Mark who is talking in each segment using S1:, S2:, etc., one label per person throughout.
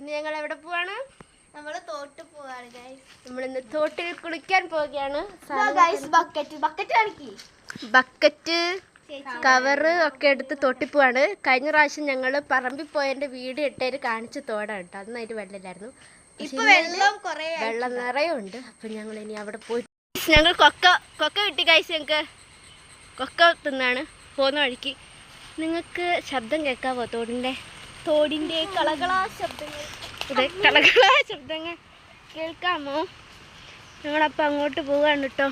S1: ഇന്ന് ഞങ്ങൾ എവിടെ പോവാണ്?
S2: നമ്മൾ തോട്ട് പോവാണ് ഗൈസ്
S1: നമ്മൾ ഇന്ന് തോട്ടിൽ കുളിക്കാൻ പോവുകയാണ്.
S2: ഗൈസ് ബക്കറ്റ് ബക്കറ്റ് കാണിക്കി.
S1: ബക്കറ്റ് കവറ് ഒക്കെ എടുത്ത് തോട്ടി പോവാണ്. കഴിഞ്ഞ പ്രാവശ്യം ഞങ്ങൾ പറമ്പിൽ പോയതിന്റെ വീട് ഇട്ടേര് കാണിച്ച് തോടാണ് കേട്ടോ. അന്ന് അതിന് വെള്ളമില്ലായിരുന്നു
S2: ഇപ്പൊ വെള്ളം കൊറേ
S1: വെള്ളം നിറയെ ഉണ്ട് അപ്പൊ ഞങ്ങൾ ഇനി അവിടെ പോയി. ഞങ്ങൾ കൊക്ക കൊക്ക കിട്ടി കഴിച്ച് ഞങ്ങൾക്ക്. കൊക്ക തിന്നാണ്. പോകുന്ന വഴിക്ക്. നിങ്ങൾക്ക് ശബ്ദം കേൾക്കാവോ തോടിന്റെ?
S2: തോടിന്റെ കളകളാ ശബ്ദങ്ങൾ.
S1: കളകള ശബ്ദങ്ങൾ. കേൾക്കാമോ? ഞങ്ങളപ്പോൾ അങ്ങോട്ട് പോവാണ് കേട്ടോ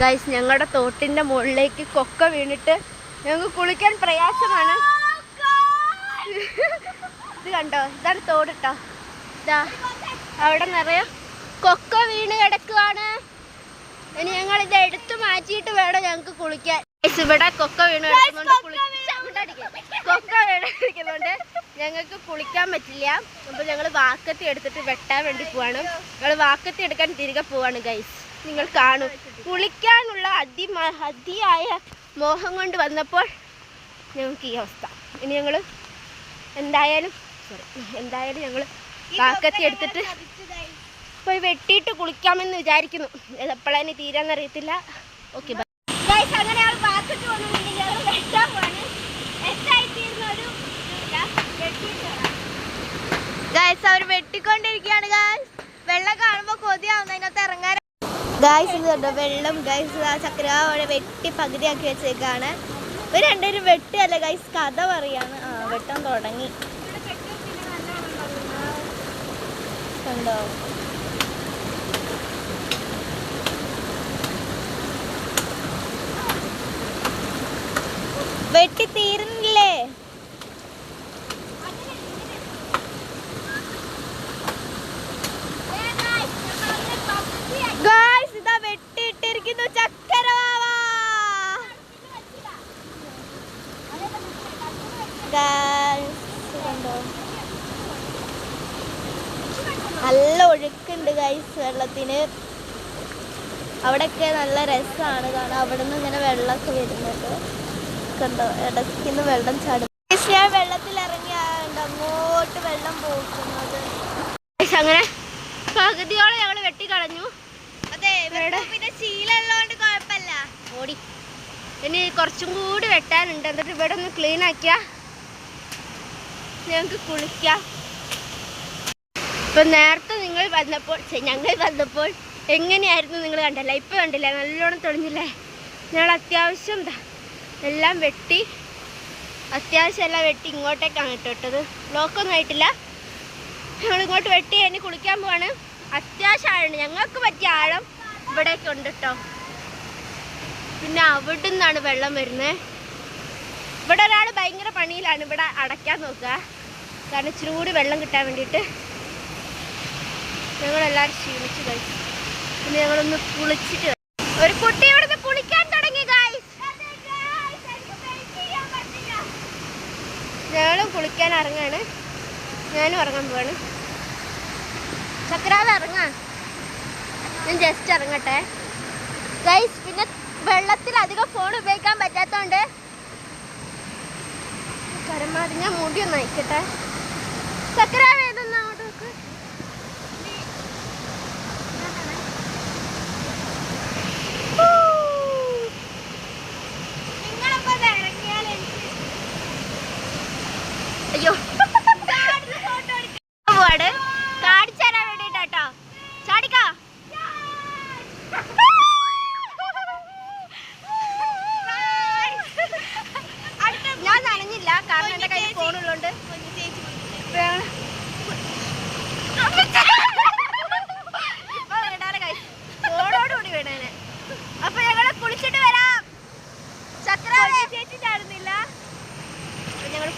S1: ഗൈസ് ഞങ്ങളുടെ തോട്ടിന്റെ മുകളിലേക്ക് കൊക്ക വീണിട്ട് ഞങ്ങൾക്ക് കുളിക്കാൻ പ്രയാസമാണ്. ഇത് കണ്ടോ? ഇതാണ് തോട് കേട്ടോ ഇതാ അവിടെ നിറയെ കൊക്ക വീണ് കിടക്കുവാണ്. ഇനി ഞങ്ങൾ ഇത് എടുത്തു മാറ്റിയിട്ട് വേണം ഞങ്ങൾക്ക് കുളിക്കാൻ. ഇവിടെ കൊക്ക വീണ് കിടക്കുന്നുണ്ട്. കുളി- കൊക്ക ഞങ്ങൾക്ക് കുളിക്കാൻ പറ്റില്ല. അപ്പൊ ഞങ്ങൾ വാക്കത്തി എടുത്തിട്ട് വെട്ടാൻ വേണ്ടി പോവാണ്. ഞങ്ങൾ വാക്കത്തി എടുക്കാൻ തിരികെ പോവാണ് ഗൈസ് നിങ്ങൾ കാണും. കുളിക്കാനുള്ള അതി അതിയായ മോഹം കൊണ്ട് വന്നപ്പോൾ ഞങ്ങൾക്ക് ഈ അവസ്ഥ. ഇനി ഞങ്ങൾ എന്തായാലും സോറി എന്തായാലും ഞങ്ങൾ വാക്കത്തി എടുത്തിട്ട് പോയി വെട്ടിയിട്ട് കുളിക്കാമെന്ന് വിചാരിക്കുന്നു. എപ്പോഴാണ് തീരാന്നറിയത്തില്ല ഓക്കെ ബൈ
S2: ഗൈസ് അങ്ങനെ ആൾ വാക്കത്തി വന്നിട്ടുണ്ടെങ്കിൽ അത് വെട്ടാൻ പോവാണ് വെട്ടായിത്തീരുന്ന ഒരു ഗൈസ് അവർ വെട്ടിക്കൊണ്ടിരിക്കുകയാണ് ഗായ്സ് വെള്ളം കാണുമ്പോൾ കൊതിയാവുന്ന. അതിനകത്ത് ഇറങ്ങാൻ ഗായ്സ് ഇത് വെള്ളം? ഗൈസ് ആ ചക്ര അവിടെ വെട്ടി പകുതിയാക്കി വെച്ചേക്കാണ്. ഇവർ രണ്ടുപേരും വെട്ടിയല്ല ഗൈസ് കഥ പറയാണ്. ആ വെട്ടം തുടങ്ങി. വെട്ടി തീരുന്നില്ലേ ഗായ്സ് ഇതാ Guys, കണ്ടോ? നല്ല ഒഴുക്കുണ്ട് ഗൈസ് വെള്ളത്തിന്. അവിടെയൊക്കെ നല്ല രസമാണ് കാരണം അവിടെ നിന്ന് ഇങ്ങനെ വെള്ളമൊക്കെ വരുന്നത്. കണ്ടോ? ഇടയ്ക്ക് വെള്ളം ചാടും. ഞാൻ വെള്ളത്തിൽ ഇറങ്ങിയാണ്ട് അങ്ങോട്ട് വെള്ളം പോകുന്നത്
S1: അങ്ങനെ പകുതിയോളം ഞങ്ങൾ വെട്ടിക്കളഞ്ഞു ഓടി. ഇനി കുറച്ചും കൂടി വെട്ടാനുണ്ട്. എന്നിട്ട് ഇവിടെ ഒന്ന് ക്ലീൻ ആക്കിയ ഞങ്ങൾക്ക് കുളിക്കാം. ഇപ്പൊ നേരത്തെ നിങ്ങൾ വന്നപ്പോൾ ഞങ്ങൾ വന്നപ്പോൾ എങ്ങനെയായിരുന്നു നിങ്ങൾ കണ്ടല്ല? ഇപ്പൊ കണ്ടില്ലേ? നല്ലോണം തെളിഞ്ഞില്ലേ? ഞങ്ങൾ അത്യാവശ്യം എല്ലാം വെട്ടി അത്യാവശ്യം എല്ലാം വെട്ടി ഇങ്ങോട്ടേക്കാണ് കേട്ടോ ബ്ലോക്കൊന്നും ആയിട്ടില്ല. ഞങ്ങൾ ഇങ്ങോട്ട് വെട്ടി കഴിഞ്ഞ് കുളിക്കാൻ പോവാണ്. അത്യാവശ്യം ആഴമുണ്ട് ഞങ്ങൾക്ക് പറ്റിയ ആഴം ഇവിടേക്ക് ഉണ്ട് കേട്ടോ പിന്നെ അവിടെ നിന്നാണ് വെള്ളം വരുന്നത് ഇവിടെ ഒരാൾ ഭയങ്കര പണിയിലാണ്. ഇവിടെ അടയ്ക്കാൻ നോക്കുക. കാരണം ഇച്ചിരി കൂടി വെള്ളം കിട്ടാൻ വേണ്ടിയിട്ട് ഞങ്ങളെല്ലാവരും ക്ഷീണിച്ചു കഴിച്ചു പിന്നെ ഞങ്ങളൊന്ന് കുളിച്ചിട്ട് ഒരു കുട്ടി ഇവിടുന്ന് കുളിക്കാൻ തുടങ്ങി ഞങ്ങളും കുളിക്കാൻ ഇറങ്ങാണ്. ഞാനും ഇറങ്ങാൻ പോവാണ്. ചക്രാവ് ഇറങ്ങാ ഞാൻ ജസ്റ്റ് ഇറങ്ങട്ടെ. ഗൈസ് പിന്നെ വെള്ളത്തിൽ അധികം ഫോൺ ഉപയോഗിക്കാൻ പറ്റാത്തോണ്ട് പരമാവധി ഞാൻ മുടി ഒന്ന് അയക്കട്ടെ. ചക്രാവ്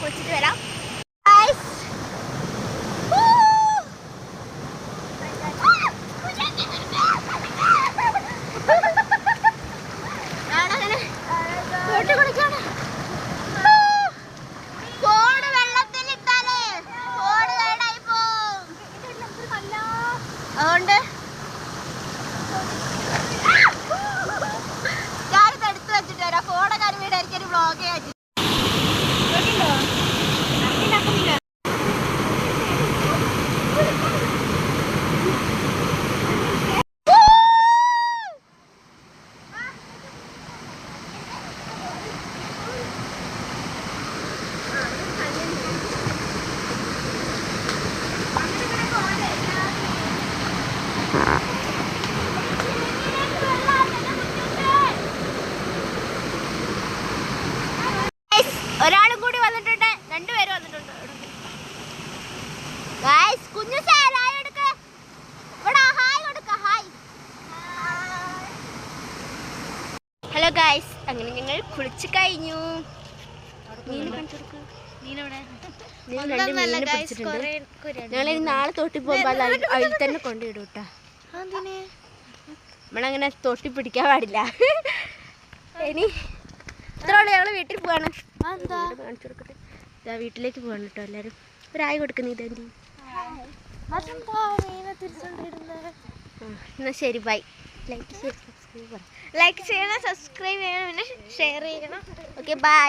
S1: കുളിച്ചിട്ട് വരാം. അതുകൊണ്ട് ഞാനിത് എടുത്തു വെച്ചിട്ട് വീടായിരിക്കും ഒരു വ്ളോഗേ ഒരാളും കൂടി വന്നിട്ടുണ്ട്. രണ്ടുപേരും വന്നിട്ടുണ്ട്. കുഞ്ഞു സാർ ഹായ് കൊടുക്ക. ഹായ് ഹലോ ഗായ്സ് അങ്ങനെ ഞങ്ങൾ കുളിച്ചു കഴിഞ്ഞു. ഞങ്ങൾ നാളെ തൊട്ടി പോകുമ്പോൾ അതിൽ തന്നെ
S2: കൊണ്ടുവിടും
S1: നമ്മളങ്ങനെ തൊട്ടി പിടിക്കാൻ പാടില്ല. ഇനി ഇത്രയുള്ള ഞങ്ങൾ വീട്ടിൽ പോവാണ്. കാണിച്ചു കൊടുക്കട്ടെ. ഇതാ വീട്ടിലേക്ക് പോകണം കേട്ടോ എല്ലാവരും ഒരായി കൊടുക്കുന്നു
S2: ഇതാന്റി എന്നാ?
S1: എന്നാൽ ശരി ബൈ.
S2: ലൈക്ക് ചെയ്യണം സബ്സ്ക്രൈബ് ചെയ്യണം പിന്നെ ഷെയർ ചെയ്യണം.
S1: Okay bye.